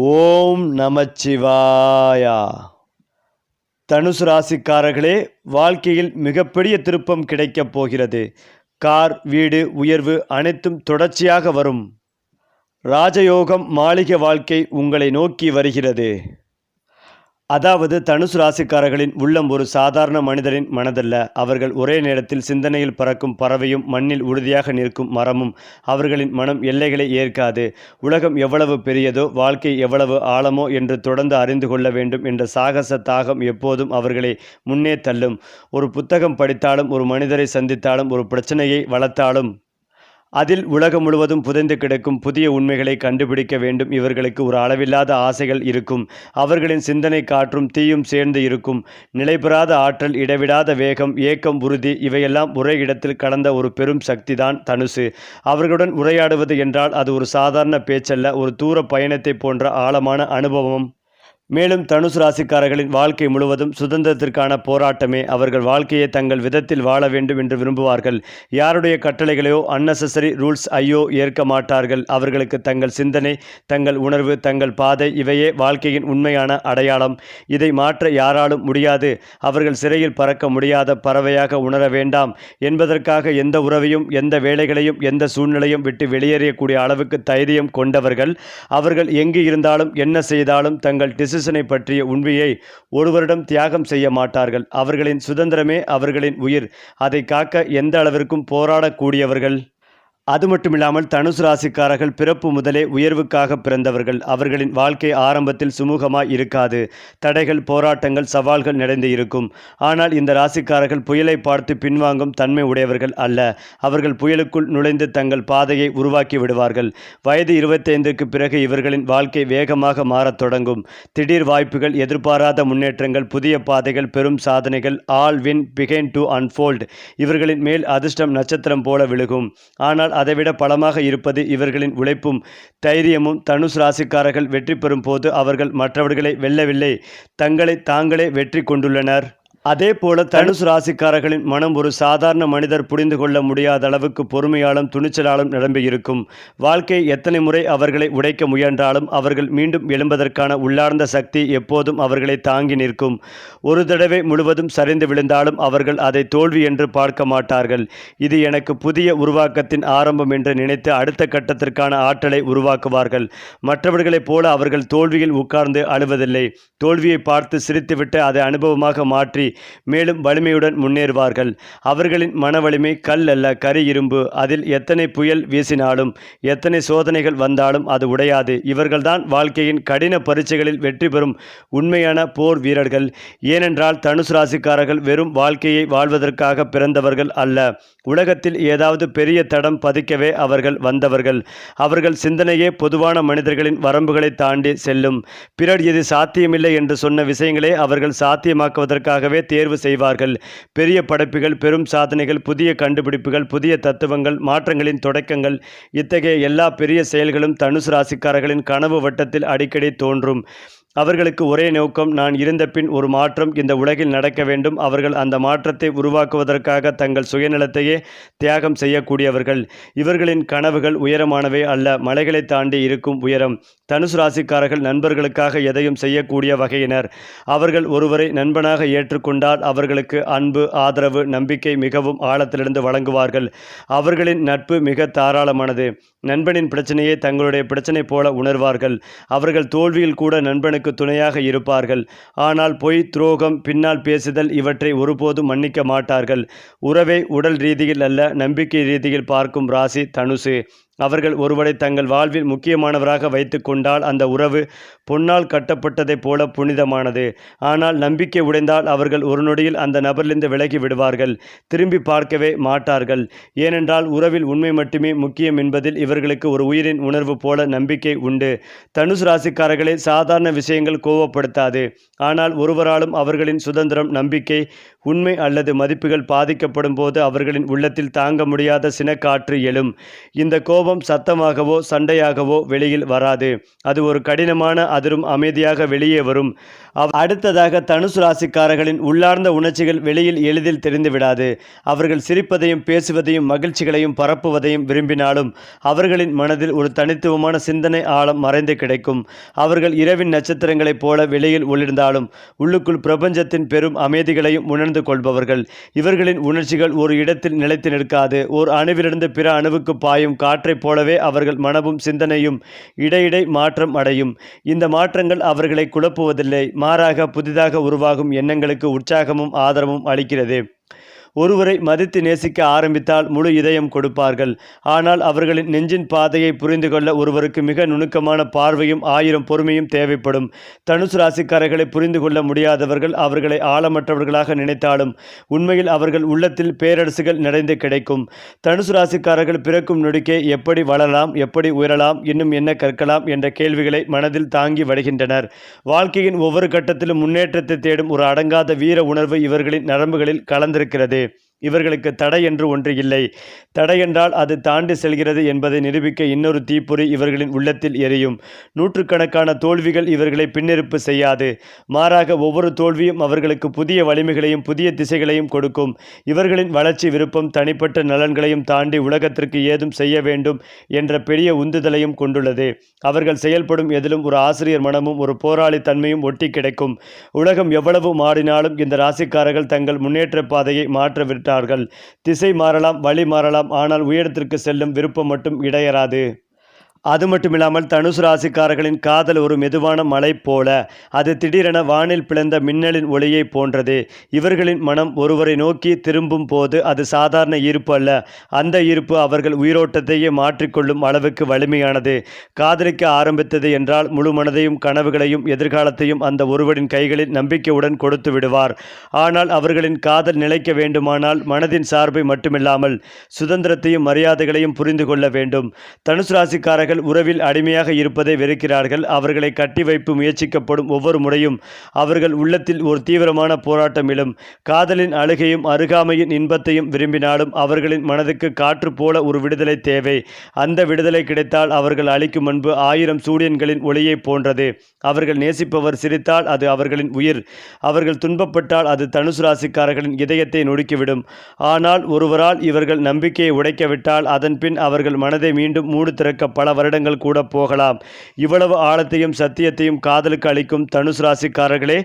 ஓம் நமச்சிவாயா. தனுசு ராசிக்காரர்களே வாழ்க்கையில் மிகப்பெரிய திருப்பம் கிடைக்கப் போகிறது. கார் வீடு உயர்வு அனைத்தும் தொடர்ச்சியாக வரும். ராஜயோகம் மாளிகை வாழ்க்கை உங்களை நோக்கி வருகிறது. அதாவது தனுசு ராசிக்காரர்களின் உள்ளம் ஒரு சாதாரண மனிதரின் மனதல்ல. அவர்கள் ஒரே நேரத்தில் சிந்தனையில் பறக்கும் பறவையும் மண்ணில் உறுதியாக நிற்கும் மரமும் அவர்களின் மனம் எல்லைகளை ஏற்காது. உலகம் எவ்வளவு பெரியதோ வாழ்க்கை எவ்வளவு ஆழமோ என்று தொடர்ந்து அறிந்து கொள்ள வேண்டும் என்ற சாகச தாகம் எப்போதும் அவர்களை முன்னே தள்ளும். ஒரு புத்தகம் படித்தாலும் ஒரு மனிதரை சந்தித்தாலும் ஒரு பிரச்சனையை வளர்த்தாலும் அதில் உலகம் முழுவதும் புதைந்து கிடக்கும் புதிய உண்மைகளை கண்டுபிடிக்க வேண்டும். இவர்களுக்கு ஒரு அளவில்லாத ஆசைகள் இருக்கும். அவர்களின் சிந்தனை காற்றும் தீயும் சேர்ந்து இருக்கும். நிலைபெறாத ஆற்றல் இடைவிடாத வேகம் ஏக்கம் உறுதி இவையெல்லாம் ஒரே இடத்தில் கலந்த ஒரு பெரும் சக்திதான் தனுசு. அவர்களுடன் உரையாடுவது என்றால் அது ஒரு சாதாரண பேச்சல்ல ஒரு தூர பயணத்தை போன்ற ஆழமான அனுபவம். மேலும் தனுசு ராசிக்காரர்களின் வாழ்க்கை முழுவதும் சுதந்திரத்திற்கான போராட்டமே அவர்கள் வாழ்க்கையை தங்கள் விதத்தில் வாழ வேண்டும் என்று விரும்புவார்கள். யாருடைய கட்டளைகளையோ அன்னெசசரி ரூல்ஸ் ஐயோ ஏற்க மாட்டார்கள். அவர்களுக்கு தங்கள் சிந்தனை தங்கள் உணர்வு தங்கள் பாதை இவையே வாழ்க்கையின் உண்மையான அடையாளம். இதை மாற்ற யாராலும் முடியாது. அவர்கள் சிறையில் பறக்க முடியாத பறவையாக உணர வேண்டாம். என்பதற்காக எந்த உறவையும் எந்த வேலைகளையும் எந்த சூழ்நிலையும் விட்டு வெளியேறியக்கூடிய அளவுக்கு தைரியம் கொண்டவர்கள். அவர்கள் எங்கு இருந்தாலும் என்ன செய்தாலும் தங்கள் டிசிஷனை பற்றிய உண்மையை ஒருவரிடம் தியாகம் செய்ய மாட்டார்கள். அவர்களின் சுதந்திரமே அவர்களின் உயிர். அதை காக்க எந்த அளவிற்கும் போராடக்கூடியவர்கள்? அது மட்டுமில்லாமல் தனுசு ராசிக்காரர்கள் பிறப்பு முதலே உயர்வுக்காக பிறந்தவர்கள். அவர்களின் வாழ்க்கை ஆரம்பத்தில் சுமூகமாக இருக்காது. தடைகள் போராட்டங்கள் சவால்கள் நிறைந்து இருக்கும். ஆனால் இந்த ராசிக்காரர்கள் புயலை பார்த்து பின்வாங்கும் தன்மை உடையவர்கள் அல்ல. அவர்கள் புயலுக்குள் நுழைந்து தங்கள் பாதையை உருவாக்கி விடுவார்கள். வயது இருபத்தைந்துக்கு பிறகு இவர்களின் வாழ்க்கை வேகமாக மாறத் தொடங்கும். திடீர் வாய்ப்புகள் எதிர்பாராத முன்னேற்றங்கள் புதிய பாதைகள் பெரும் சாதனைகள் all win begin to unfold இவர்களின் மேல் அதிர்ஷ்டம் நட்சத்திரம் போல விழுகும். ஆனால் அதைவிட பலமாக இருப்பது இவர்களின் உழைப்பும் தைரியமும். தனுஷ் ராசிக்காரர்கள் வெற்றி பெறும் போது அவர்கள் மற்றவர்களை வெல்லவில்லை. தங்களை தாங்களே வெற்றி கொண்டுள்ளனர். அதே போல தனுசு ராசிக்காரர்களின் மனம் ஒரு சாதாரண மனிதர் புரிந்து கொள்ள முடியாத அளவுக்கு பொறுமையாலும் துணிச்சலாலும் நிரம்பியிருக்கும் வாழ்க்கை எத்தனை முறை அவர்களை உடைக்க முயன்றாலும் அவர்கள் மீண்டும் எழும்பதற்கான உள்ளார்ந்த சக்தி எப்போதும் அவர்களை தாங்கி நிற்கும். ஒரு தடவை முழுவதும் சரிந்து விழுந்தாலும் அவர்கள் அதை தோல்வி என்று பார்க்க மாட்டார்கள். இது எனக்கு புதிய உருவாக்கத்தின் ஆரம்பம் என்று நினைத்து அடுத்த கட்டத்திற்கான ஆற்றலை உருவாக்குவார்கள். மற்றவர்களைப் போல அவர்கள் தோல்வியில் உட்கார்ந்து அழுவதில்லை. தோல்வியை பார்த்து சிரித்துவிட்டு அதை அனுபவமாக மாற்றி மேலும் வலிமையுடன் முன்னேறுவார்கள். அவர்களின் மன வலிமை கல் அல்ல கரி இரும்பு. அதில் எத்தனை புயல் வீசினாலும் எத்தனை சோதனைகள் வந்தாலும் அது உடையாது. இவர்கள்தான் வாழ்க்கையின் கடின பரீட்சைகளில் வெற்றி பெறும் உண்மையான போர் வீரர்கள். ஏனென்றால் தனுசு ராசிக்காரர்கள் வெறும் வாழ்க்கையை வாழ்வதற்காக பிறந்தவர்கள் அல்ல. உலகத்தில் ஏதாவது பெரிய தடம் பதிக்கவே அவர்கள் வந்தவர்கள். அவர்கள் சிந்தனையே பொதுவான மனிதர்களின் வரம்புகளை தாண்டி செல்லும். பிறர் இது சாத்தியமில்லை என்று சொன்ன விஷயங்களே அவர்கள் சாத்தியமாக்குவதற்காகவே தேர்வு செய்வார்கள். பெரிய படைப்புகள் பெரும் சாதனைகள் புதிய கண்டுபிடிப்புகள் புதிய தத்துவங்கள் மாற்றங்களின் தொடக்கங்கள் இத்தகைய எல்லா பெரிய செயல்களும் தனுசு ராசிக்காரர்களின் கனவு வட்டத்தில் அடிக்கடி தோன்றும். அவர்களுக்கு ஒரே நோக்கம் நான் இருந்த பின் ஒரு மாற்றம் இந்த உலகில் நடக்க வேண்டும். அவர்கள் அந்த மாற்றத்தை உருவாக்குவதற்காக தங்கள் சுயநலத்தையே தியாகம் செய்யக்கூடியவர்கள். இவர்களின் கனவுகள் உயரமானவை அல்ல மலைகளை தாண்டி இருக்கும் உயரம். தனுசு ராசிக்காரர்கள் நண்பர்களுக்காக எதையும் செய்யக்கூடிய வகையினர். அவர்கள் ஒருவரை நண்பனாக ஏற்றுக்கொண்டால் அவர்களுக்கு அன்பு ஆதரவு நம்பிக்கை மிகவும் ஆழத்திலிருந்து வழங்குவார்கள். அவர்களின் நட்பு மிக தாராளமானது. நண்பனின் பிரச்சனையை தங்களுடைய பிரச்சனை போல உணர்வார்கள். அவர்கள் தோல்வியில் கூட நண்பனுக்கு துணையாக இருப்பார்கள். ஆனால் பொய் துரோகம் பின்னால் பேசுதல் இவற்றை ஒருபோதும் மன்னிக்க மாட்டார்கள். உறவை உடல் ரீதியில் அல்ல நம்பிக்கை ரீதியில் பார்க்கும் ராசி தனுசு. அவர்கள் ஒருவரை தங்கள் வாழ்வில் முக்கியமானவராக வைத்து கொண்டால் அந்த உறவு பொன்னால் கட்டப்பட்டதைப் போல புனிதமானது. ஆனால் நம்பிக்கை உடைந்தால் அவர்கள் ஒரு நொடியில் அந்த நபரிலிருந்து விலகி விடுவார்கள் திரும்பி பார்க்கவே மாட்டார்கள். ஏனென்றால் உறவில் உண்மை மட்டுமே முக்கியம் என்பதில் இவர்களுக்கு ஒரு உயிரின் உணர்வு போல நம்பிக்கை உண்டு. தனுசு ராசிக்காரர்களை சாதாரண விஷயங்கள் கோவப்படுத்தாது. ஆனால் ஒருவராலும் அவர்களின் சுதந்திரம் நம்பிக்கை உண்மை அல்லது மதிப்புகள் பாதிக்கப்படும் போது அவர்களின் உள்ளத்தில் தாங்க முடியாத சினக்காற்று எழும். இந்த கோபம் கோபம் சத்தமாகவோ சண்டையாகவோ வெளியில் வராது. அது ஒரு கடினமான அதிரும் அமைதியாக வெளியே வரும். அடுத்ததாக தனுசு ராசிக்காரர்களின் உள்ளார்ந்த உணர்ச்சிகள் வெளியில் எளிதில் தெரிந்துவிடாது அவர்கள் சிரிப்பதையும் பேசுவதையும் மகிழ்ச்சிகளையும் பரப்புவதையும் விரும்பினாலும் அவர்களின் மனதில் ஒரு தனித்துவமான சிந்தனை ஆழம் மறைந்து கிடைக்கும். அவர்கள் இரவின் நட்சத்திரங்களைப் போல வெளியில் ஒளிர்ந்தாலும் உள்ளுக்குள் பிரபஞ்சத்தின் பெரும் அமைதிகளையும் உணர்ந்து கொள்பவர்கள். இவர்களின் உணர்ச்சிகள் ஒரு இடத்தில் நிலைத்து நிற்காது. ஓர் அணுவிலிருந்து பிற அணுவுக்கு பாயும் காற்றை காற்றைப் போலவே அவர்கள் மனமும் சிந்தனையும் இடையிடை மாற்றம் அடையும். இந்த மாற்றங்கள் அவர்களை குழப்புவதில்லை. மாறாக புதிதாக உருவாகும் எண்ணங்களுக்கு உற்சாகமும் ஆதரவும் அளிக்கிறது. ஒருவரை மதித்து நேசிக்க ஆரம்பித்தால் முழு இதயம் கொடுப்பார்கள். ஆனால் அவர்களின் நெஞ்சின் பாதையை புரிந்து கொள்ள ஒருவருக்கு மிக நுணுக்கமான பார்வையும் ஆயிரம் பொறுமையும் தேவைப்படும். தனுசு ராசிக்காரர்களை புரிந்து கொள்ள முடியாதவர்கள் அவர்களை ஆழமற்றவர்களாக நினைத்தாலும் உண்மையில் அவர்கள் உள்ளத்தில் பேரரசுகள் நிறைந்து கிடைக்கும். தனுசு ராசிக்காரர்கள் பிறக்கும் நொடிக்கே எப்படி வளரலாம் எப்படி உயரலாம் இன்னும் என்ன கற்கலாம் என்ற கேள்விகளை மனதில் தாங்கி வருகின்றனர். வாழ்க்கையின் ஒவ்வொரு கட்டத்திலும் முன்னேற்றத்தை தேடும் ஒரு அடங்காத வீர உணர்வு இவர்களின் நரம்புகளில் கலந்திருக்கிறது. இவர்களுக்கு தடை என்று ஒன்று இல்லை. தடை என்றால் அது தாண்டி செல்கிறது என்பதை நிரூபிக்க இன்னொரு தீப்பொறி இவர்களின் உள்ளத்தில் எரியும். நூற்றுக்கணக்கான தோல்விகள் இவர்களை பின்னிருப்பு செய்யாது. மாறாக ஒவ்வொரு தோல்வியும் அவர்களுக்கு புதிய வலிமைகளையும் புதிய திசைகளையும் கொடுக்கும். இவர்களின் வளர்ச்சி விருப்பம் தனிப்பட்ட நலன்களையும் தாண்டி உலகத்திற்கு ஏதும் செய்ய வேண்டும் என்ற பெரிய உந்துதலையும் கொண்டுள்ளது. அவர்கள் செயல்படும் எதிலும் ஒரு ஆசிரியர் மனமும் ஒரு போராளி தன்மையும் ஒட்டி கிடைக்கும். உலகம் எவ்வளவு மாறினாலும் இந்த ராசிக்காரர்கள் தங்கள் முன்னேற்ற பாதையை மாற்ற விட்டார்கள். திசை மாறலாம் வழி மாறலாம் ஆனால் உயரத்திற்கு செல்லும் விருப்பம் மட்டும் இடையராது அது மட்டுமில்லாமல் தனுசு ராசிக்காரர்களின் காதல் ஒரு மெதுவான மலை போல. அது திடீரென வானில் பிளந்த மின்னலின் ஒளியை போன்றது. இவர்களின் மனம் ஒருவரை நோக்கி திரும்பும் போது அது சாதாரண ஈர்ப்பு அல்ல. அந்த ஈர்ப்பு அவர்கள் உயிரோட்டத்தையே மாற்றிக்கொள்ளும் அளவுக்கு வலிமையானது. காதலிக்க ஆரம்பித்தது என்றால் முழு மனதையும் கனவுகளையும் எதிர்காலத்தையும் அந்த ஒருவரின் கைகளில் நம்பிக்கையுடன் கொடுத்து விடுவார். ஆனால் அவர்களின் காதல் நிலைக்க வேண்டுமானால் மனதின் சார்பை மட்டுமில்லாமல் சுதந்திரத்தையும் மரியாதைகளையும் புரிந்து கொள்ள வேண்டும். தனுசு ராசிக்காரர்கள் உறவில் அடிமையாக இருப்பதை வெறுக்கிறார்கள். அவர்களை கட்டி வைப்பு முயற்சிக்கப்படும் ஒவ்வொரு முறையும் அவர்கள் உள்ளத்தில் ஒரு தீவிரமான போராட்டம் எழும் காதலின் அழுகையும் அருகாமையின் இன்பத்தையும் விரும்பினாலும் அவர்களின் மனதுக்கு காற்று போல ஒரு விடுதலை தேவை. அந்த விடுதலை கிடைத்தால் அவர்கள் அளிக்கும் முன்பு ஆயிரம் சூரியன்களின் ஒளியைப் போன்றது. அவர்கள் நேசிப்பவர் சிரித்தால் அது அவர்களின் உயிர். அவர்கள் துன்பப்பட்டால் அது தனுசு ராசிக்காரர்களின் இதயத்தை நொடுக்கிவிடும் ஆனால் ஒருவரால் இவர்கள் நம்பிக்கையை உடைக்கவிட்டால் அதன் பின் அவர்கள் மனதை மீண்டும் மூடு திறக்க பல வருடங்கள் கூட போகலாம். இவ்வளவு ஆழத்தையும் சத்தியத்தையும் காதலுக்கு அளிக்கும் தனுசு ராசிக்காரர்களே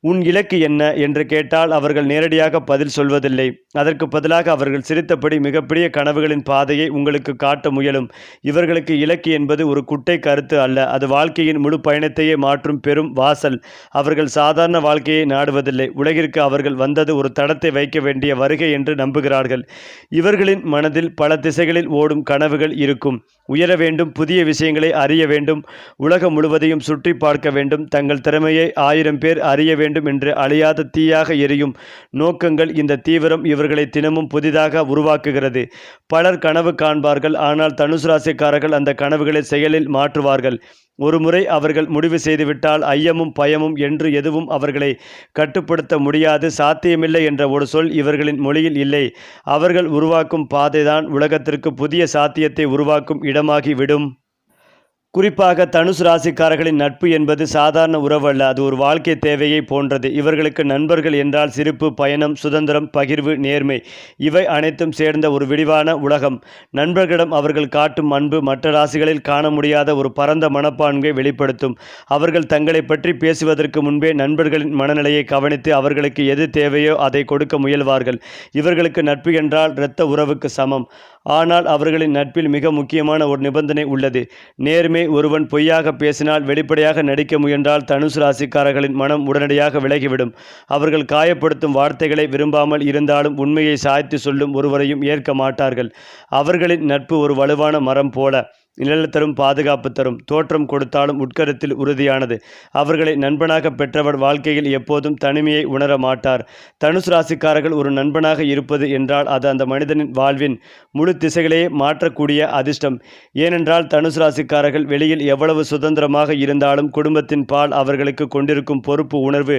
உன் இலக்கு என்ன என்று கேட்டால் அவர்கள் நேரடியாக பதில் சொல்வதில்லை. அதற்கு பதிலாக அவர்கள் சிரித்தபடி மிகப்பெரிய கனவுகளின் பாதையை உங்களுக்கு காட்ட முயலும். இவர்களுக்கு இலக்கு என்பது ஒரு குட்டை கருத்து அல்ல. அது வாழ்க்கையின் முழு பயணத்தையே மாற்றும் பெரும் வாசல். அவர்கள் சாதாரண வாழ்க்கையை நாடுவதில்லை. உலகிற்கு அவர்கள் வந்தது ஒரு தடத்தை வைக்க வேண்டிய வருகை என்று நம்புகிறார்கள். இவர்களின் மனதில் பல திசைகளில் ஓடும் கனவுகள் இருக்கும். உயர வேண்டும் புதிய விஷயங்களை அறிய வேண்டும் உலகம் முழுவதையும் சுற்றி பார்க்க வேண்டும். தங்கள் திறமையை ஆயிரம் பேர் அறிய வேண்டும். என்று அழியாத தீயாக எரியும் நோக்கங்கள் இந்த தீவிரம் இவர்களை தினமும் புதிதாக உருவாக்குகிறது. பலர் கனவு காண்பார்கள் ஆனால் தனுசு ராசிக்காரர்கள் அந்த கனவுகளை செயலில் மாற்றுவார்கள். ஒருமுறை அவர்கள் முடிவு செய்துவிட்டால் ஐயமும் பயமும் என்று எதுவும் அவர்களை கட்டுப்படுத்த முடியாது சாத்தியமில்லை என்ற ஒரு சொல் இவர்களின் மொழியில் இல்லை. அவர்கள் உருவாக்கும் பாதைதான் உலகத்திற்கு புதிய சாத்தியத்தை உருவாக்கும் இடமாகிவிடும். குறிப்பாக தனுசு ராசிக்காரர்களின் நட்பு என்பது சாதாரண உறவு அல்ல அது ஒரு வாழ்க்கை தேவையை போன்றது. இவர்களுக்கு நண்பர்கள் என்றால் சிரிப்பு பயணம் சுதந்திரம் பகிர்வு நேர்மை. இவை அனைத்தும் சேர்ந்த ஒரு விரிவான உலகம். நண்பர்களிடம் அவர்கள் காட்டும் அன்பு மற்ற ராசிகளில் காண முடியாத ஒரு பரந்த மனப்பான்மை வெளிப்படுத்தும். அவர்கள் தங்களை பற்றி பேசுவதற்கு முன்பே நண்பர்களின் மனநிலையை கவனித்து அவர்களுக்கு எது தேவையோ அதை கொடுக்க முயல்வார்கள். இவர்களுக்கு நட்பு என்றால் இரத்த உறவுக்கு சமம். ஆனால் அவர்களின் நட்பில் மிக முக்கியமான ஒரு நிபந்தனை உள்ளது. நேர்மை ஒருவன் பொய்யாக பேசினால் வெளிப்படையாக நடிக்க முயன்றால் தனுசு ராசிக்காரர்களின் மனம் உடனடியாக விலகிவிடும். அவர்கள் காயப்படுத்தும் வார்த்தைகளை விரும்பாமல் இருந்தாலும் உண்மையை சாய்த்து சொல்லும் ஒருவரையும் ஏற்க மாட்டார்கள். அவர்களின் நட்பு ஒரு வலுவான மரம் போல. நிழல் தரும் பாதுகாப்பு தரும் தோற்றம் கொடுத்தாலும் உட்கருத்தில் உறுதியானது. அவர்களை நண்பனாக பெற்றவர் வாழ்க்கையில் எப்போதும் தனிமையை உணர மாட்டார். தனுசு ராசிக்காரர்கள் ஒரு நண்பனாக இருப்பது என்றால் அது அந்த மனிதனின் வாழ்வின் முழு திசைகளையே மாற்றக்கூடிய அதிர்ஷ்டம். ஏனென்றால் தனுசு ராசிக்காரர்கள் வெளியில் எவ்வளவு சுதந்திரமாக இருந்தாலும் குடும்பத்தின் பால் அவர்களுக்கு கொண்டிருக்கும் பொறுப்பு உணர்வு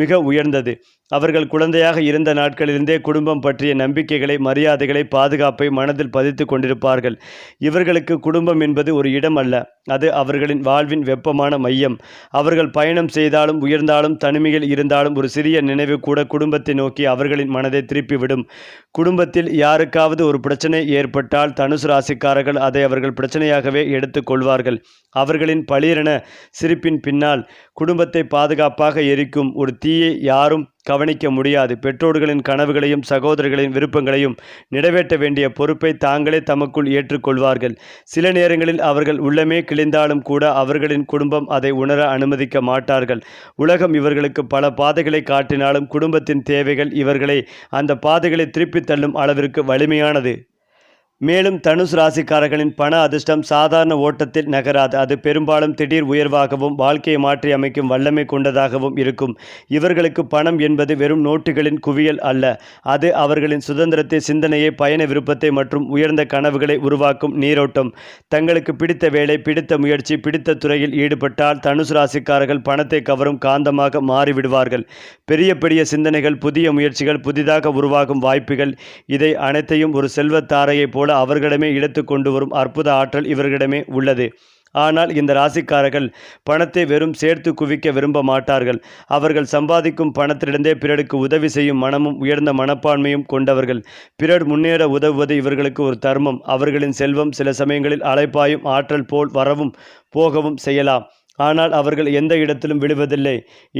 மிக உயர்ந்தது. அவர்கள் குழந்தையாக இருந்த நாட்களிலிருந்தே குடும்பம் பற்றிய நம்பிக்கைகளை மரியாதைகளை பாதுகாப்பை மனதில் பதித்து கொண்டிருப்பார்கள். இவர்களுக்கு குடும்பம் என்பது ஒரு இடம் அல்ல. அது அவர்களின் வாழ்வின் வெப்பமான மையம். அவர்கள் பயணம் செய்தாலும் உயர்ந்தாலும் தனிமையில் இருந்தாலும் ஒரு சிறிய நினைவு கூட குடும்பத்தை நோக்கி அவர்களின் மனதை திருப்பிவிடும். குடும்பத்தில் யாருக்காவது ஒரு பிரச்சனை ஏற்பட்டால் தனுசு ராசிக்காரர்கள் அதை அவர்கள் பிரச்சனையாகவே எடுத்துக்கொள்வார்கள் அவர்களின் பளிரென சிரிப்பின் பின்னால் குடும்பத்தை பாதுகாப்பாக எரிக்கும் ஒரு தீயை யாரும் கவனிக்க முடியாது. பெற்றோர்களின் கனவுகளையும் சகோதரர்களின் விருப்பங்களையும் நிறைவேற்ற வேண்டிய பொறுப்பை தாங்களே தமக்குள் ஏற்றுக்கொள்வார்கள். சில நேரங்களில் அவர்கள் உள்ளமே கிழிந்தாலும் கூட அவர்களின் குடும்பம் அதை உணர அனுமதிக்க மாட்டார்கள். உலகம் இவர்களுக்கு பல பாதைகளை காட்டினாலும் குடும்பத்தின் தேவைகள் இவர்களை அந்த பாதைகளை திருப்பித் தள்ளும் அளவிற்கு வலிமையானது. மேலும் தனுசு ராசிக்காரர்களின் பண அதிர்ஷ்டம் சாதாரண ஓட்டத்தில் நகராது. அது பெரும்பாலும் திடீர் உயர்வாகவும் வாழ்க்கையை மாற்றி அமைக்கும் வல்லமை கொண்டதாகவும் இருக்கும். இவர்களுக்கு பணம் என்பது வெறும் நோட்டுகளின் குவியல் அல்ல. அது அவர்களின் சுதந்திரத்தை சிந்தனையை பயண விருப்பத்தை மற்றும் உயர்ந்த கனவுகளை உருவாக்கும் நீரோட்டம். தங்களுக்கு பிடித்த வேலை பிடித்த முயற்சி பிடித்த துறையில் ஈடுபட்டால் தனுசு ராசிக்காரர்கள் பணத்தை கவரும் காந்தமாக மாறிவிடுவார்கள். பெரிய பெரிய சிந்தனைகள் புதிய முயற்சிகள் புதிதாக உருவாகும் வாய்ப்புகள். இதை அனைத்தையும் ஒரு செல்வத்தாரையைப் போல அவர்களிடமே இழுத்து கொண்டு வரும் அற்புத ஆற்றல் இவர்களிடமே உள்ளது. ஆனால் இந்த ராசிக்காரர்கள் பணத்தை வெறும் சேர்த்து குவிக்க விரும்ப மாட்டார்கள். அவர்கள் சம்பாதிக்கும் பணத்திலிருந்தே பிறருக்கு உதவி செய்யும் மனமும் உயர்ந்த மனப்பான்மையும் கொண்டவர்கள். பிறர் முன்னேற உதவுவது இவர்களுக்கு ஒரு தர்மம். அவர்களின் செல்வம் சில சமயங்களில் அலைப்பாயும் ஆற்றல் போல் வரவும் போகவும் செய்யலாம். ஆனால் அவர்கள் எந்த இடத்திலும் விழுவதில்லை.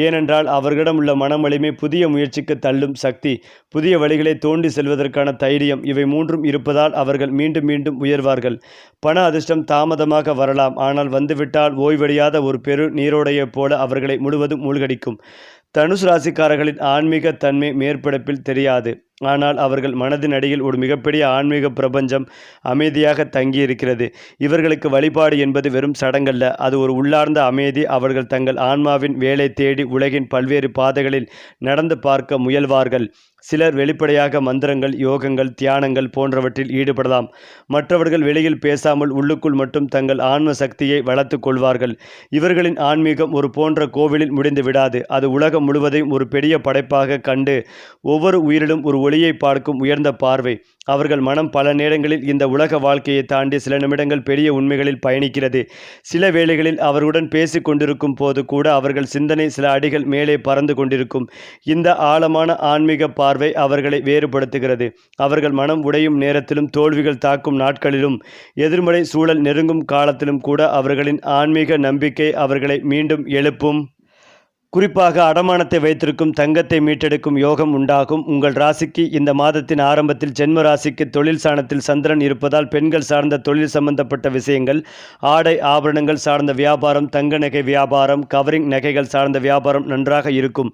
ஏனென்றால் அவர்களிடம் உள்ள மனவலிமை புதிய முயற்சிக்கு தள்ளும் சக்தி புதிய வழிகளை தோண்டி செல்வதற்கான தைரியம் இவை மூன்றும் இருப்பதால் அவர்கள் மீண்டும் மீண்டும் உயர்வார்கள். பண அதிர்ஷ்டம் தாமதமாக வரலாம். ஆனால் வந்துவிட்டால் ஓய்வடையாத ஒரு பெரு நீரோடையைப் போல அவர்களை முழுவதும் மூழ்கடிக்கும். தனுசு ராசிக்காரர்களின் ஆன்மீக தன்மை மேற்படப்பில் தெரியாது. ஆனால் அவர்கள் மனதின் அடியில் ஒரு மிகப்பெரிய ஆன்மீக பிரபஞ்சம் அமைதியாக தங்கியிருக்கிறது. இவர்களுக்கு வழிபாடு என்பது வெறும் சடங்கல்ல. அது ஒரு உள்ளார்ந்த அமைதி. அவர்கள் தங்கள் ஆன்மாவின் வேலை தேடி உலகின் பல்வேறு பாதைகளில் நடந்து பார்க்க முயல்வார்கள். சிலர் வெளிப்படையாக மந்திரங்கள் யோகங்கள் தியானங்கள் போன்றவற்றில் ஈடுபடலாம். மற்றவர்கள் வெளியில் பேசாமல் உள்ளுக்குள் மட்டும் தங்கள் ஆன்ம சக்தியை வளர்த்து கொள்வார்கள். இவர்களின் ஆன்மீகம் ஒரு போன்ற கோவிலில் முடிந்து விடாது. அது உலகம் முழுவதையும் ஒரு பெரிய படைப்பாக கண்டு ஒவ்வொரு உயிரிலும் ஒரு ஒளியை பார்க்கும் உயர்ந்த பார்வை. அவர்கள் மனம் பல நேரங்களில் இந்த உலக வாழ்க்கையை தாண்டி சில நிமிடங்கள் பெரிய உண்மைகளில் பயணிக்கிறது. சில வேளைகளில் அவர்களுடன் பேசி கொண்டிருக்கும் போது கூட அவர்கள் சிந்தனை சில அடிகள் மேலே பறந்து கொண்டிருக்கும். இந்த ஆழமான ஆன்மீக பார்வை அவர்களை வேறுபடுத்துகிறது. அவர்கள் மனம் உடையும் நேரத்திலும் தோல்விகள் தாக்கும் நாட்களிலும் எதிர்மறை சூழல் நெருங்கும் காலத்திலும் கூட அவர்களின் ஆன்மீக நம்பிக்கை அவர்களை மீண்டும் எழுப்பும். குறிப்பாக அடமானத்தை வைத்திருக்கும் தங்கத்தை மீட்டெடுக்கும் யோகம் உண்டாகும். உங்கள் ராசிக்கு இந்த மாதத்தின் ஆரம்பத்தில் ஜென்ம ராசிக்கு தொழில் சாணத்தில் சந்திரன் இருப்பதால் பெண்கள் சார்ந்த தொழில் சம்பந்தப்பட்ட விஷயங்கள் ஆடை ஆபரணங்கள் சார்ந்த வியாபாரம் தங்க நகை வியாபாரம் கவரிங் நகைகள் சார்ந்த வியாபாரம் நன்றாக இருக்கும்.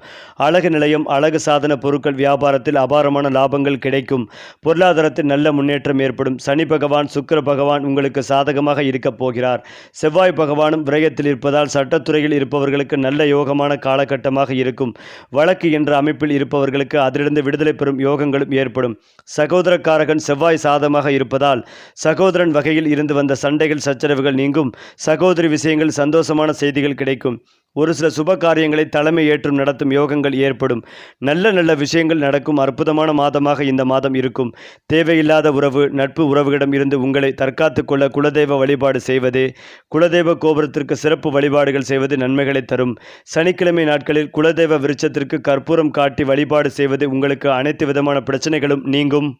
அழகு நிலையம் அழகு சாதன பொருட்கள் வியாபாரத்தில் அபாரமான லாபங்கள் கிடைக்கும். பொருளாதாரத்தில் நல்ல முன்னேற்றம் ஏற்படும். சனி பகவான் சுக்கிர பகவான் உங்களுக்கு சாதகமாக இருக்கப் போகிறார். செவ்வாய் பகவானும் விரயத்தில் இருப்பதால் சட்டத்துறையில் இருப்பவர்களுக்கு நல்ல யோகமான காலகட்டமாக இருக்கும். வழக்கு என்ற அமைப்பில் இருப்பவர்களுக்கு அதிலிருந்து விடுதலை பெறும் யோகங்களும் ஏற்படும். சகோதரக்காரகன் செவ்வாய் சாதமாக இருப்பதால் சகோதரன் வகையில் இருந்து வந்த சண்டைகள் சச்சரவுகள் நீங்கும். சகோதரி விஷயங்கள் சந்தோஷமான செய்திகள் கிடைக்கும். ஒரு சில சுப காரியங்களை தலைமை ஏற்றும் நடத்தும் யோகங்கள் ஏற்படும். நல்ல நல்ல விஷயங்கள் நடக்கும். அற்புதமான மாதமாக இந்த மாதம் இருக்கும். தேவையில்லாத உறவு நட்பு உறவுகளிடம் இருந்து உங்களை தற்காத்துக் கொள்ள குலதெய்வ வழிபாடு செய்வது குலதெய்வ கோபுரத்திற்கு சிறப்பு வழிபாடுகள் செய்வது நன்மைகளை தரும். சனிக்கிழமை நாட்களில் குலதெய்வ விருட்சத்திற்கு கற்பூரம் காட்டி வழிபாடு செய்வது உங்களுக்கு அனைத்து விதமான பிரச்சனைகளும் நீங்கும்.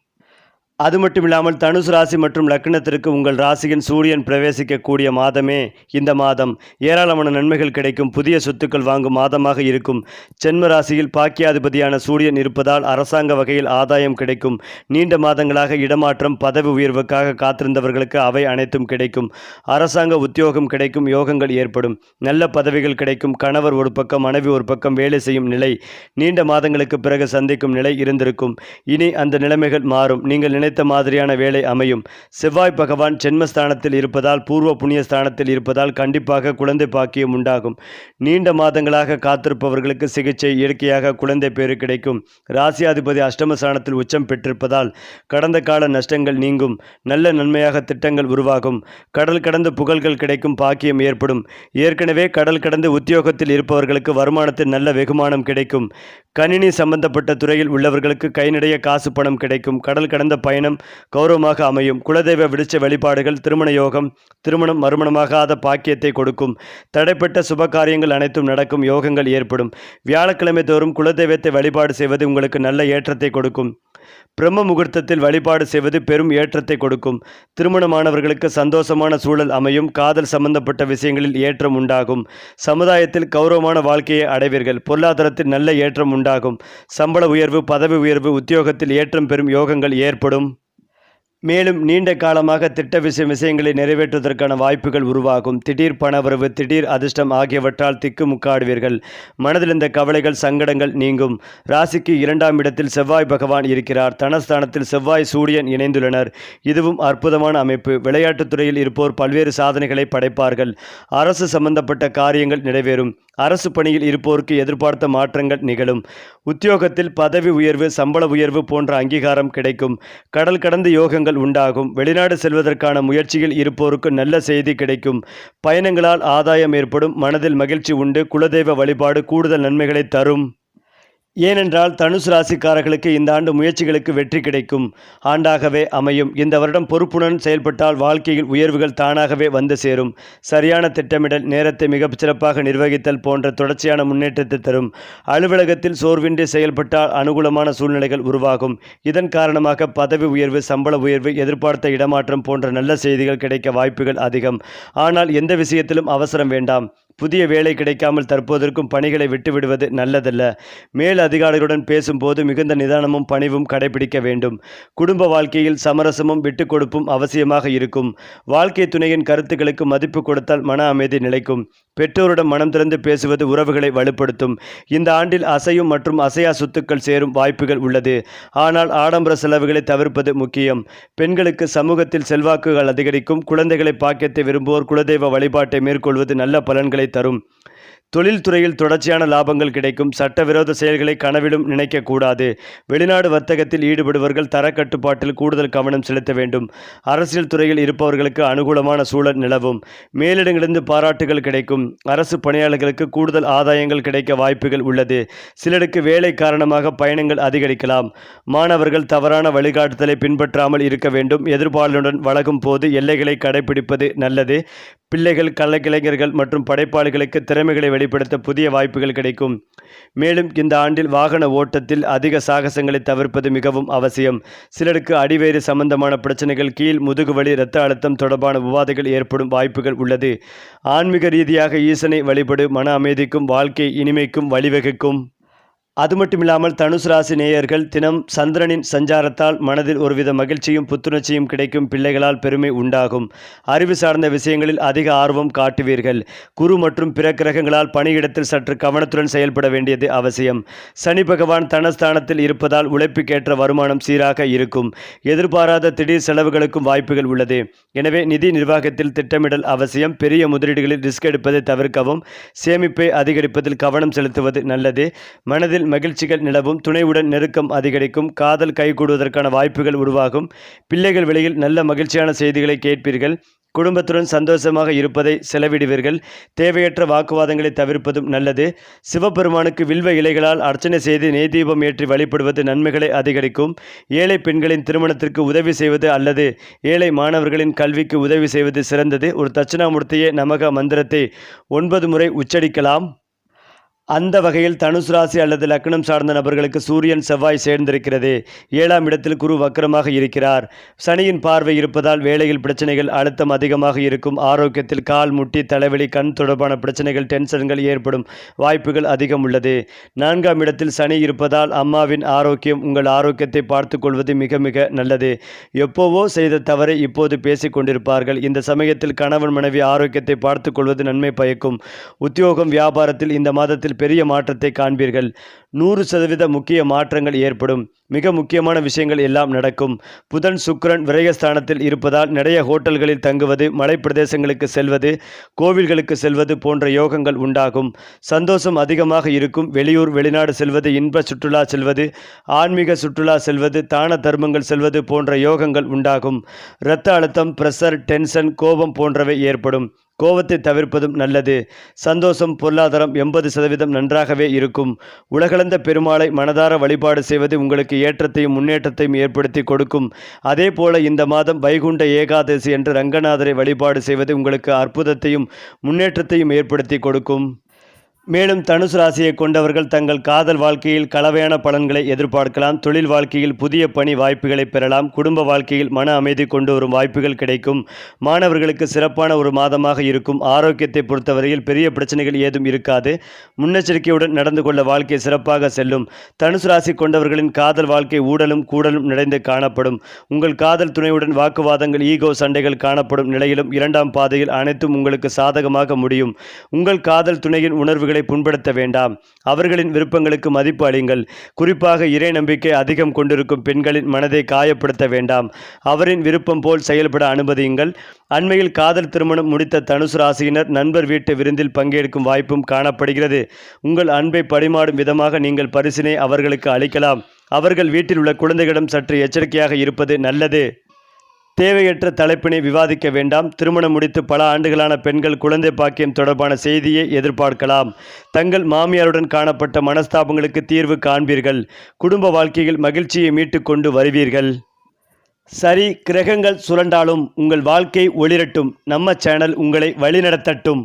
அது மட்டும் இல்லாமல் தனுசு ராசி மற்றும் லக்னத்திற்கு உங்கள் ராசியின் சூரியன் பிரவேசிக்கக்கூடிய மாதமே இந்த மாதம். ஏராளமான நன்மைகள் கிடைக்கும். புதிய சொத்துக்கள் வாங்கும் மாதமாக இருக்கும். ஜென்ம ராசியில் பாக்கியாதிபதியான சூரியன் இருப்பதால் அரசாங்க வகையில் ஆதாயம் கிடைக்கும். நீண்ட மாதங்களாக இடமாற்றம் பதவி உயர்வுக்காக காத்திருந்தவர்களுக்கு அவை அனைத்தும் கிடைக்கும். அரசாங்க உத்தியோகம் கிடைக்கும் யோகங்கள் ஏற்படும். நல்ல பதவிகள் கிடைக்கும். கணவர் ஒரு பக்கம் மனைவி ஒரு பக்கம் வேலை செய்யும் நிலை. நீண்ட மாதங்களுக்கு பிறகு சந்திக்கும் நிலை இருந்திருக்கும். இனி அந்த நிலைமைகள் மாறும். நீங்கள் நினை நினைத்த மாதிரியான வேலை அமையும். செவ்வாய் பகவான் ஜென்மஸ்தானத்தில் இருப்பதால் பூர்வ புண்ணிய ஸ்தானத்தில் இருப்பதால் கண்டிப்பாக குழந்தை பாக்கியம் உண்டாகும். நீண்ட மாதங்களாக காத்திருப்பவர்களுக்கு சிகிச்சை இயற்கையாக குழந்தை பேறு கிடைக்கும். ராசியாதிபதி அஷ்டமஸ்தானத்தில் உச்சம் பெற்றிருப்பதால் கடந்த கால நஷ்டங்கள் நீங்கும். நல்ல நன்மையாக திட்டங்கள் உருவாகும். கடல் கடந்த புகழ்கள் கிடைக்கும் பாக்கியம் ஏற்படும். ஏற்கனவே கடல் கடந்து உத்தியோகத்தில் இருப்பவர்களுக்கு வருமானத்தில் நல்ல வெகுமானம் கிடைக்கும். கணினி சம்பந்தப்பட்ட துறையில் உள்ளவர்களுக்கு கை காசு பணம் கிடைக்கும். கடல் கடந்த பயணம் கௌரவமாக அமையும். குலதெய்வ விடுச்ச வழிபாடுகள் திருமண யோகம் திருமணம் மறுமணமாகாத பாக்கியத்தை கொடுக்கும். தடைப்பட்ட சுப காரியங்கள் அனைத்தும் நடக்கும். யோகங்கள் ஏற்படும். வியாழக்கிழமை தோறும் குலதெய்வத்தை வழிபாடு செய்வது உங்களுக்கு நல்ல ஏற்றத்தை கொடுக்கும். பிரம்ம முகூர்த்தத்தில் வழிபாடு செய்வது பெரும் ஏற்றத்தை கொடுக்கும். திருமணமானவர்களுக்கு சந்தோஷமான சூழல் அமையும். காதல் சம்பந்தப்பட்ட விஷயங்களில் ஏற்றம் உண்டாகும். சமுதாயத்தில் கௌரவமான வாழ்க்கையை அடைவீர்கள். பொருளாதாரத்தில் நல்ல ஏற்றம் உண்டாகும். சம்பள உயர்வு பதவி உயர்வு உத்தியோகத்தில் ஏற்றம் பெறும் யோகங்கள் ஏற்படும். மேலும் நீண்ட காலமாக திட்ட விஷய விஷயங்களை நிறைவேற்றுவதற்கான வாய்ப்புகள் உருவாகும். திடீர் பணவரவு திடீர் அதிர்ஷ்டம் ஆகியவற்றால் திக்குமுக்காடுவீர்கள். மனதில் இந்த கவலைகள் சங்கடங்கள் நீங்கும். ராசிக்கு இரண்டாம் இடத்தில் செவ்வாய் பகவான் இருக்கிறார். தனஸ்தானத்தில் செவ்வாய் சூரியன் இணைந்துள்ளனர். இதுவும் அற்புதமான அமைப்பு. விளையாட்டுத் துறையில் இருப்போர் பல்வேறு சாதனைகளை படைப்பார்கள். அரசு சம்பந்தப்பட்ட காரியங்கள் நிறைவேறும். அரசு பணியில் இருப்போருக்கு எதிர்பார்த்த மாற்றங்கள் நிகழும். உத்தியோகத்தில் பதவி உயர்வு சம்பள உயர்வு போன்ற அங்கீகாரம் கிடைக்கும். கடல் கடந்த யோகங்கள் உண்டாகும். வெளிநாடு செல்வதற்கான முயற்சியில் இருப்போருக்கு நல்ல செய்தி கிடைக்கும். பயணங்களால் ஆதாயம் ஏற்படும். மனதில் மகிழ்ச்சி உண்டு. குலதெய்வ வழிபாடு கூடுதல் நன்மைகளை தரும். ஏனென்றால் தனுசு ராசிக்காரர்களுக்கு இந்த ஆண்டு முயற்சிகளுக்கு வெற்றி கிடைக்கும். ஆண்டாகவே அமையும். இந்த வருடம் பொறுப்புடன் செயல்பட்டால் வாழ்க்கையில் உயர்வுகள் தானாகவே வந்து சேரும். சரியான திட்டமிடல் நேரத்தை மிகச் சிறப்பாக நிர்வகித்தல் போன்ற தொடர்ச்சியான முன்னேற்றத்தை தரும். அலுவலகத்தில் சோர்வின்றி செயல்பட்டால் அனுகூலமான சூழ்நிலைகள் உருவாகும். இதன் காரணமாக பதவி உயர்வு சம்பள உயர்வு எதிர்பார்த்த இடமாற்றம் போன்ற நல்ல செய்திகள் கிடைக்க வாய்ப்புகள் அதிகம். ஆனால் எந்த விஷயத்திலும் அவசரம் வேண்டாம். புதிய வேலை கிடைக்காமல் தற்போதற்கும் பணிகளை விட்டுவிடுவது நல்லதல்ல. மேல் அதிகாரிகளுடன் பேசும்போது மிகுந்த நிதானமும் பணிவும் கடைபிடிக்க வேண்டும். குடும்ப வாழ்க்கையில் சமரசமும் விட்டுக் கொடுப்பும் அவசியமாக இருக்கும். வாழ்க்கை துணையின் கருத்துக்களுக்கு மதிப்பு கொடுத்தால் மன அமைதி நிலைக்கும். பெற்றோரிடம் மனம் திறந்து பேசுவது உறவுகளை வலுப்படுத்தும். இந்த ஆண்டில் அசையும் மற்றும் அசையா சொத்துக்கள் சேரும் வாய்ப்புகள் உள்ளது. ஆனால் ஆடம்பர செலவுகளை தவிர்ப்பது முக்கியம். பெண்களுக்கு சமூகத்தில் செல்வாக்குகள் அதிகரிக்கும். குழந்தைகளை பாக்கியத்தை விரும்புவோர் குலதெய்வ வழிபாட்டை மேற்கொள்வது நல்ல பலன்களை தரும். தொழில்துறையில் தொடர்ச்சியான லாபங்கள் கிடைக்கும். சட்டவிரோத செயல்களை கனவிலும் நினைக்கக்கூடாது. வெளிநாடு வர்த்தகத்தில் ஈடுபடுபவர்கள் தரக்கட்டுப்பாட்டில் கூடுதல் கவனம் செலுத்த வேண்டும். அரசியல் துறையில் இருப்பவர்களுக்கு அனுகூலமான சூழல் நிலவும். மேலிடங்களிலிருந்து பாராட்டுகள் கிடைக்கும். அரசு பணியாளர்களுக்கு கூடுதல் ஆதாயங்கள் கிடைக்க வாய்ப்புகள் உள்ளது. சிலருக்கு வேலை காரணமாக பயணங்கள் அதிகரிக்கலாம். மாணவர்கள் தவறான வழிகாட்டுதலை பின்பற்றாமல் இருக்க வேண்டும். எதிர்பாலுடன் வழங்கும் போது எல்லைகளை கடைபிடிப்பது நல்லது. பிள்ளைகள் கலைஞர்கள் மற்றும் படைப்பாளிகளுக்கு திறமைகளை வெளிப்படுத்த புதிய வாய்ப்புகள் கிடைக்கும். மேலும் இந்த ஆண்டில் வாகன ஓட்டத்தில் அதிக சாகசங்களை தவிர்ப்பது மிகவும் அவசியம். சிலருக்கு அடிவேறு சம்பந்தமான பிரச்சனைகள் கீழ் முதுகுவலி இரத்த அழுத்தம் தொடர்பான விவாதங்கள் ஏற்படும் வாய்ப்புகள் உள்ளது. ஆன்மீக ரீதியாக ஈசனை வழிபடு மன அமைதிக்கும் வாழ்க்கை இனிமைக்கும் வழிவகுக்கும். அது மட்டுமில்லாமல் தனுசு ராசி நேயர்கள் தினம் சந்திரனின் சஞ்சாரத்தால் மனதில் ஒருவித மகிழ்ச்சியும் புத்துணர்ச்சியும் கிடைக்கும் பிள்ளைகளால் பெருமை உண்டாகும். அறிவு சார்ந்த விஷயங்களில் அதிக ஆர்வம் காட்டுவீர்கள். குரு மற்றும் பிற கிரகங்களால் பணியிடத்தில் சற்று கவனத்துடன் செயல்பட வேண்டியது அவசியம். சனி பகவான் தனஸ்தானத்தில் இருப்பதால் உழைப்புக்கேற்ற வருமானம் சீராக இருக்கும். எதிர்பாராத திடீர் செலவுகளுக்கும் வாய்ப்புகள் உள்ளது. எனவே நிதி நிர்வாகத்தில் திட்டமிடல் அவசியம். பெரிய முதலீடுகளில் ரிஸ்க் எடுப்பதை தவிர்க்கவும் சேமிப்பை அதிகரிப்பதில் கவனம் செலுத்துவது நல்லது. மனதில் மகிழ்ச்சிகள் நிலவும் துணைவுடன் நெருக்கம் அதிகரிக்கும் காதல் கைகூடுவதற்கான வாய்ப்புகள் உருவாகும். பிள்ளைகள் வெளியில் நல்ல மகிழ்ச்சியான செய்திகளை கேட்பீர்கள். குடும்பத்துடன் சந்தோஷமாக இருப்பதை செலவிடுவீர்கள். தேவையற்ற வாக்குவாதங்களை தவிர்ப்பதும் நல்லது. சிவபெருமானுக்கு வில்வ இலைகளால் அர்ச்சனை செய்து நெய் தீபம் ஏற்றி வழிபடுவது நன்மைகளை அதிகரிக்கும். ஏழை பெண்களின் திருமணத்திற்கு உதவி செய்வது அல்லது ஏழை மாணவர்களின் கல்விக்கு உதவி செய்வது சிறந்தது. ஒரு தட்சிணாமூர்த்தியே நமக மந்திரத்தை ஒன்பது முறை உச்சரிக்கலாம். அந்த வகையில் தனுசு ராசி அல்லது லக்னம் சார்ந்த நபர்களுக்கு சூரியன் செவ்வாய் சேர்ந்திருக்கிறது. ஏழாம் இடத்தில் குரு வக்கரமாக இருக்கிறார். சனியின் பார்வை இருப்பதால் வேலையில் பிரச்சனைகள் அழுத்தம் அதிகமாக இருக்கும். ஆரோக்கியத்தில் கால் முட்டி தலைவலி கண் தொடர்பான பிரச்சனைகள் டென்ஷன்கள் ஏற்படும் வாய்ப்புகள் அதிகம் உள்ளது. நான்காம் இடத்தில் சனி இருப்பதால் அம்மாவின் ஆரோக்கியம் உங்கள் ஆரோக்கியத்தை பார்த்து கொள்வது மிக மிக நல்லது. எப்போவோ செய்த தவறை இப்போது பேசிக் கொண்டிருப்பார்கள். இந்த சமயத்தில் கணவன் மனைவி ஆரோக்கியத்தை பார்த்து கொள்வது நன்மை பயக்கும். உத்தியோகம் வியாபாரத்தில் இந்த மாதத்தில் பெரிய மாற்றத்தை காண்பீர்கள். நூறு சதவீத முக்கிய மாற்றங்கள் ஏற்படும். மிக முக்கியமான விஷயங்கள் எல்லாம் நடக்கும். புதன் சுக்கரன் விரயஸ்தானத்தில் இருப்பதால் நிறைய ஹோட்டல்களில் தங்குவது மலைப்பிரதேசங்களுக்கு செல்வது கோவில்களுக்கு செல்வது போன்ற யோகங்கள் உண்டாகும். சந்தோஷம் அதிகமாக இருக்கும். வெளியூர் வெளிநாடு செல்வது இன்ப சுற்றுலா செல்வது ஆன்மீக சுற்றுலா செல்வது தான தர்மங்கள் செல்வது போன்ற யோகங்கள் உண்டாகும். இரத்த அழுத்தம் பிரஷர் டென்ஷன் கோபம் போன்றவை ஏற்படும். கோபத்தை தவிர்ப்பதும் நல்லது. சந்தோஷம் பொருளாதாரம் எண்பது சதவீதம் நன்றாகவே இருக்கும். உலகளந்த பெருமாளை மனதார வழிபாடு செய்வது உங்களுக்கு ஏற்றத்தையும் முன்னேற்றத்தையும் ஏற்படுத்தி கொடுக்கும். அதே போல இந்த மாதம் வைகுண்ட ஏகாதசி என்று ரங்கநாதரை வழிபாடு செய்வது உங்களுக்கு அற்புதத்தையும் முன்னேற்றத்தையும் ஏற்படுத்தி கொடுக்கும். மேலும் தனுசு ராசியை கொண்டவர்கள் தங்கள் காதல் வாழ்க்கையில் கலவையான பலன்களை எதிர்பார்க்கலாம். தொழில் வாழ்க்கையில் புதிய பணி வாய்ப்புகளை பெறலாம். குடும்ப வாழ்க்கையில் மன அமைதி கொண்டு வரும் வாய்ப்புகள் கிடைக்கும். மாணவர்களுக்கு சிறப்பான ஒரு மாதமாக இருக்கும். ஆரோக்கியத்தை பொறுத்தவரையில் பெரிய பிரச்சனைகள் ஏதும் இருக்காது. முன்னெச்சரிக்கையுடன் நடந்து கொள்ள வாழ்க்கை சிறப்பாக செல்லும். தனுசு ராசி கொண்டவர்களின் காதல் வாழ்க்கை ஊடலும் கூடலும் நிறைந்து காணப்படும். உங்கள் காதல் துணையுடன் வாக்குவாதங்கள் ஈகோ சண்டைகள் காணப்படும் நிலையிலும் இரண்டாம் பாதையில் அனைத்தும் உங்களுக்கு சாதகமாக முடியும். உங்கள் காதல் துணையின் உணர்வுகளை புண்படுத்த வேண்டாம். அவர்களின் விருப்பங்களுக்கு மதிப்பு அளியுங்கள். குறிப்பாக இறை நம்பிக்கை அதிகம் கொண்டிருக்கும் பெண்களின் மனதை காயப்படுத்த வேண்டாம். அவரின் விருப்பம் போல் செயல்பட அனுமதியுங்கள். அண்மையில் காதல் திருமணம் முடித்த தனுசு ராசியினர் நண்பர் வீட்டு விருந்தில் பங்கேற்கும் வாய்ப்பும் காணப்படுகிறது. உங்கள் அன்பை பரிமாடும் விதமாக நீங்கள் பரிசினை அவர்களுக்கு அளிக்கலாம். அவர்கள் வீட்டில் உள்ள குழந்தைகளிடம் சற்று எச்சரிக்கையாக இருப்பது நல்லது. தேவையற்ற தலைப்பினை விவாதிக்க வேண்டாம். திருமணம் முடித்து பல ஆண்டுகளான பெண்கள் குழந்தை பாக்கியம் தொடர்பான செய்தியை எதிர்பார்க்கலாம். தங்கள் மாமியாருடன் காணப்பட்ட மனஸ்தாபங்களுக்கு தீர்வு காண்பீர்கள். குடும்ப வாழ்க்கையில் மகிழ்ச்சியை மீட்டு கொண்டு வருவீர்கள். சரி கிரகங்கள் சுரண்டாலும் உங்கள் வாழ்க்கை ஒளிரட்டும். நம்ம சேனல் உங்களை வழிநடத்தட்டும்.